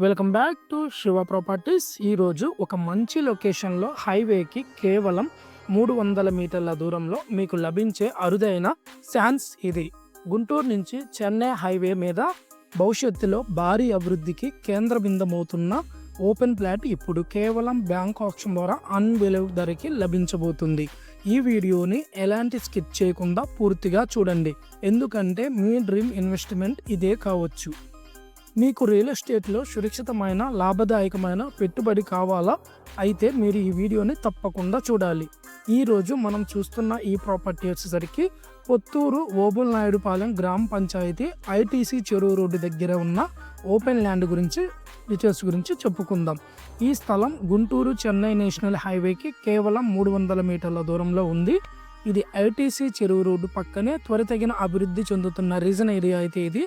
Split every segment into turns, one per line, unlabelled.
Welcome back to Shiva properties ఈరోజు ఒక మంచి లొకేషన్లో హైవేకి కేవలం మూడు వందల మీటర్ల దూరంలో మీకు లభించే అరుదైన శాన్స్ ఇది. గుంటూరు నుంచి చెన్నై హైవే మీద భవిష్యత్తులో భారీ అభివృద్ధికి కేంద్ర బిందమవుతున్న ఓపెన్ ప్లాట్ ఇప్పుడు కేవలం బ్యాంక్ ఆప్షన్ ద్వారా అన్బిలీవ్ ధరకి లభించబోతుంది. ఈ వీడియోని ఎలాంటి స్కిప్ చేయకుండా పూర్తిగా చూడండి. ఎందుకంటే మీ డ్రీమ్ ఇన్వెస్ట్మెంట్ ఇదే కావచ్చు. మీకు రియల్ ఎస్టేట్లో సురక్షితమైన లాభదాయకమైన పెట్టుబడి కావాలా? అయితే మీరు ఈ వీడియోని తప్పకుండా చూడాలి. ఈరోజు మనం చూస్తున్న ఈ ప్రాపర్టీ వచ్చేసరికి పొత్తూరు ఓబుల్ నాయుడుపాలెం గ్రామ పంచాయతీ ఐటీసీ చెరువు రోడ్డు దగ్గర ఉన్న ఓపెన్ ల్యాండ్ గురించి డీటెయిల్స్ గురించి చెప్పుకుందాం. ఈ స్థలం గుంటూరు చెన్నై నేషనల్ హైవేకి కేవలం మూడు వందల మీటర్ల దూరంలో ఉంది. ఇది ఐటీసీ చెరువు రోడ్డు పక్కనే త్వరితగిన అభివృద్ధి చెందుతున్న రీజన్ ఏరియా అయితే ఇది.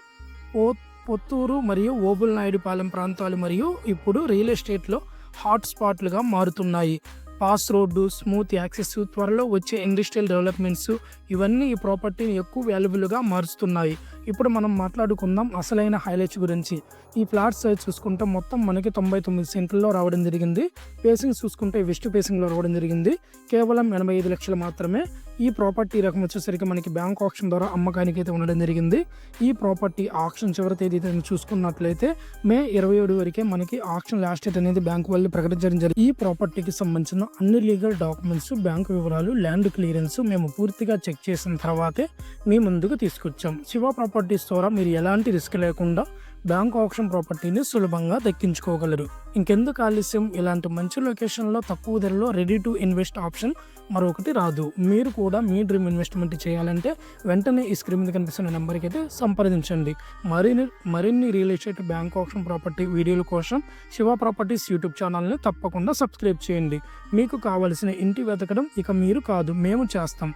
ఓ పొత్తూరు మరియు ఓబుల్ నాయుడుపాలెం ప్రాంతాలు మరియు ఇప్పుడు రియల్ ఎస్టేట్లో హాట్ స్పాట్లుగా మారుతున్నాయి. పాస్ రోడ్డు స్మూత్ యాక్సెస్ త్వరలో వచ్చే ఇండస్ట్రియల్ డెవలప్మెంట్స్ ఇవన్నీ ఈ ప్రాపర్టీని ఎక్కువ వాల్యుబుల్గా మారుస్తున్నాయి. ఇప్పుడు మనం మాట్లాడుకుందాం అసలైన హైలైట్స్ గురించి. ఈ ఫ్లాట్ సైజ్ చూసుకుంటే మొత్తం మనకి తొంభై తొమ్మిది సెంట్లలో రావడం జరిగింది. పేసింగ్ చూసుకుంటే వెస్ట్ పేసింగ్లో రావడం జరిగింది. కేవలం ఎనభై ఐదు లక్షలు మాత్రమే. ఈ ప్రాపర్టీ రకం వచ్చేసరికి మనకి బ్యాంక్ ఆప్షన్ ద్వారా అమ్మకానికి అయితే ఉండడం జరిగింది. ఈ ప్రాపర్టీ ఆప్షన్ చివరి తేదీ చూసుకున్నట్లయితే మే ఇరవై ఏడు వరకే మనకి ఆప్షన్ లాస్ట్ డేట్ అనేది బ్యాంక్ వాళ్ళు ప్రకటించడం జరిగింది. ఈ ప్రాపర్టీకి సంబంధించిన అన్ని లీగల్ డాక్యుమెంట్స్ బ్యాంక్ వివరాలు ల్యాండ్ క్లియరెన్స్ మేము పూర్తిగా చెక్ చేసిన తర్వాతే మీ ముందుకు తీసుకొచ్చాం. శివ ప్రాపర్టీస్ ద్వారా మీరు ఎలాంటి రిస్క్ లేకుండా బ్యాంక్ ఆప్షన్ ప్రాపర్టీని సులభంగా దక్కించుకోగలరు. ఇంకెందుకు ఆలస్యం? ఇలాంటి మంచి లొకేషన్లో తక్కువ ధరలో రెడీ టు ఇన్వెస్ట్ ఆప్షన్ మరొకటి రాదు. మీరు కూడా మీ డ్రీమ్ ఇన్వెస్ట్మెంట్ చేయాలంటే వెంటనే ఈ స్క్రీన్ మీద కనిపిస్తున్న నెంబర్కి అయితే సంప్రదించండి. మరిన్ని మరిన్ని real estate bank option property వీడియోల కోసం శివ ప్రాపర్టీస్ యూట్యూబ్ ఛానల్ని తప్పకుండా సబ్స్క్రైబ్ చేయండి. మీకు కావలసిన ఇంటి వెతకడం ఇక మీరు కాదు మేము చేస్తాం.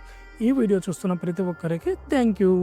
ఈ వీడియో చూస్తున్న ప్రతి ఒక్కరికి థ్యాంక్ యూ.